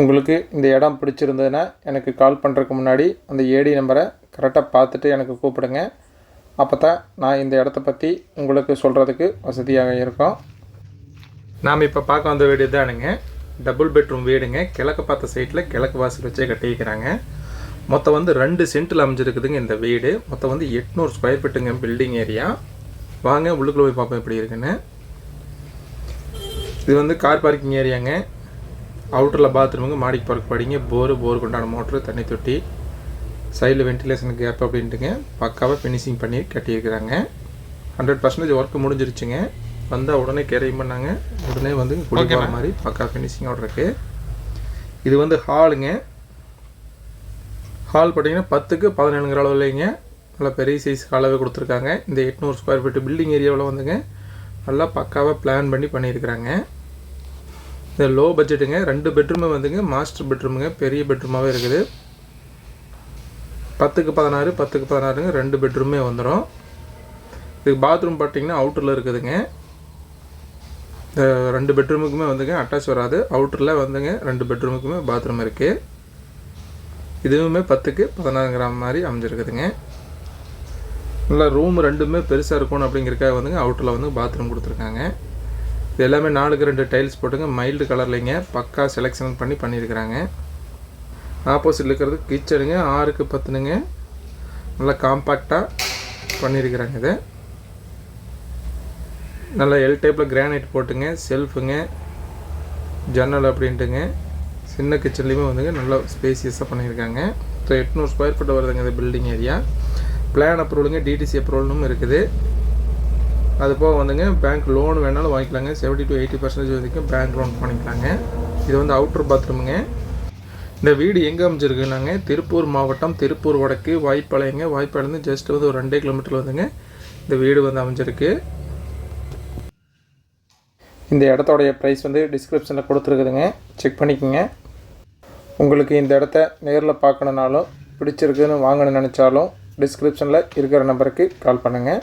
உங்களுக்கு இந்த இடம் பிடிச்சிருந்ததுன்னா எனக்கு கால் பண்ணுறதுக்கு முன்னாடி அந்த ஏடி நம்பரை கரெக்டாக பார்த்துட்டு எனக்கு கூப்பிடுங்க. அப்போ தான் நான் இந்த இடத்த பற்றி உங்களுக்கு சொல்கிறதுக்கு வசதியாக இருக்கும். நாம் இப்போ பார்க்க வந்த வீடு தானுங்க டபுள் பெட்ரூம் வீடுங்க. கிழக்கு பார்த்த சைட்டில் கிழக்கு வாசல் வச்சே கட்டியிருக்கிறாங்க. மொத்தம் வந்து ரெண்டு சென்ட்டில் அமைஞ்சிருக்குதுங்க இந்த வீடு. மொத்தம் வந்து எட்நூறு ஸ்கொயர் ஃபீட்டுங்க பில்டிங் ஏரியா வாங்க உள்ளுக்குள்ளே போய் பார்ப்போம் எப்படி இருக்குன்னு. இது வந்து கார் பார்க்கிங் ஏரியாங்க அவுட்டரில் பாத்ரூமுங்க மாடிக்கு பார்க் படிங்க. போரு போருக்கு உண்டான மோட்ரு தண்ணி தொட்டி. சைடில் வென்டிலேஷன் கேப் அப்படின்ட்டுங்க. பக்காவாக ஃபினிஷிங் பண்ணி கட்டியிருக்கிறாங்க. ஹண்ட்ரட் பர்சன்டேஜ் ஒர்க் முடிஞ்சிருச்சுங்க. வந்தால் உடனே கேரிங் பண்ணாங்க. உடனே வந்து குடிக்கிற மாதிரி பக்கா ஃபினிஷிங்கோட இருக்குது இது வந்து ஹாலுங்க ஹால் பார்த்தீங்கன்னா பத்துக்கு பதினேழுங்கிற அளவுலைங்க நல்லா பெரிய சைஸ் ஹாலாகவே கொடுத்துருக்காங்க. இந்த எட்நூறு ஸ்கொயர் ஃபீட் பில்டிங் ஏரியாவில் வந்துங்க. நல்லா பக்காவாக பிளான் பண்ணி பண்ணியிருக்கிறாங்க. இந்த லோ பட்ஜெட்டுங்க ரெண்டு பெட்ரூமே வந்துங்க மாஸ்டர் பெட்ரூமுங்க பெரிய பெட்ரூமாகவே இருக்குது. பத்துக்கு பதினாறு பத்துக்கு பதினாறுங்க ரெண்டு பெட்ரூமே வந்துடும் இதுக்கு பாத்ரூம் பார்த்தீங்கன்னா அவுட்டரில் இருக்குதுங்க. இந்த ரெண்டு பெட்ரூமுக்குமே வந்துங்க அட்டாச் வராது. அவுட்டரில் வந்துங்க ரெண்டு பெட்ரூமுக்குமே பாத்ரூம் இருக்குது இதுவுமே பத்துக்கு பதினாறுங்கிற மாதிரி அமைஞ்சிருக்குதுங்க. நல்லா ரூம் ரெண்டுமே பெருசாக இருக்கணும் அப்படிங்கிறக்காக வந்துங்க அவுட்டரில் வந்து பாத்ரூம் கொடுத்துருக்காங்க. இது எல்லாமே நாலுக்கு ரெண்டு டைல்ஸ் போட்டுங்க. மைல்டு கலர்லைங்க. பக்கா செலெக்ஷன் பண்ணி பண்ணியிருக்கிறாங்க. ஆப்போசிட்டில் இருக்கிறது கிச்சனுங்க ஆறுக்கு பத்துனுங்க. நல்லா காம்பாக்டாக பண்ணியிருக்கிறாங்க இதை. நல்லா எல் டைப்பில் கிரானைட் போட்டுங்க. செல்ஃபுங்க ஜன்னல் அப்படின்ட்டுங்க. சின்ன கிச்சன்லேயுமே வந்துங்க. நல்லா ஸ்பேசியஸாக பண்ணியிருக்காங்க. ஸோ எட்நூறு ஸ்கொயர் ஃபீட் வருதுங்க இந்த பில்டிங் ஏரியா பிளான் அப்ரூவலுங்க டிடிசி அப்ரூவலும் இருக்குது. அது போக வந்துங்க பேங்க் லோன் வேணாலும் வாங்கிக்கலாங்க. செவன்ட்டி டு எயிட்டி பர்சன்டேஜ் வரைக்கும் பேங்க் லோன் பண்ணிக்கலாங்க. இது வந்து அவுட்ரு பாத்ரூமுங்க இந்த வீடு எங்கே அமைஞ்சிருக்குனாங்க? திருப்பூர் மாவட்டம் திருப்பூர் வடக்கு வாய்ப்பாளையங்க. வாய்ப்பாளையந்து ஜஸ்ட் வந்து ஒரு ரெண்டே கிலோமீட்டர் வந்துங்க இந்த வீடு வந்து அமைஞ்சிருக்கு. இந்த இடத்தோடைய ப்ரைஸ் வந்து டிஸ்கிரிப்ஷனில் கொடுத்துருக்குதுங்க. செக் பண்ணிக்கோங்க. உங்களுக்கு இந்த இடத்த நேரில் பார்க்கணுனாலும் பிடிச்சிருக்குன்னு வாங்கணும்னு நினச்சாலும் டிஸ்கிரிப்ஷனில் இருக்கிற நம்பருக்கு கால் பண்ணுங்கள்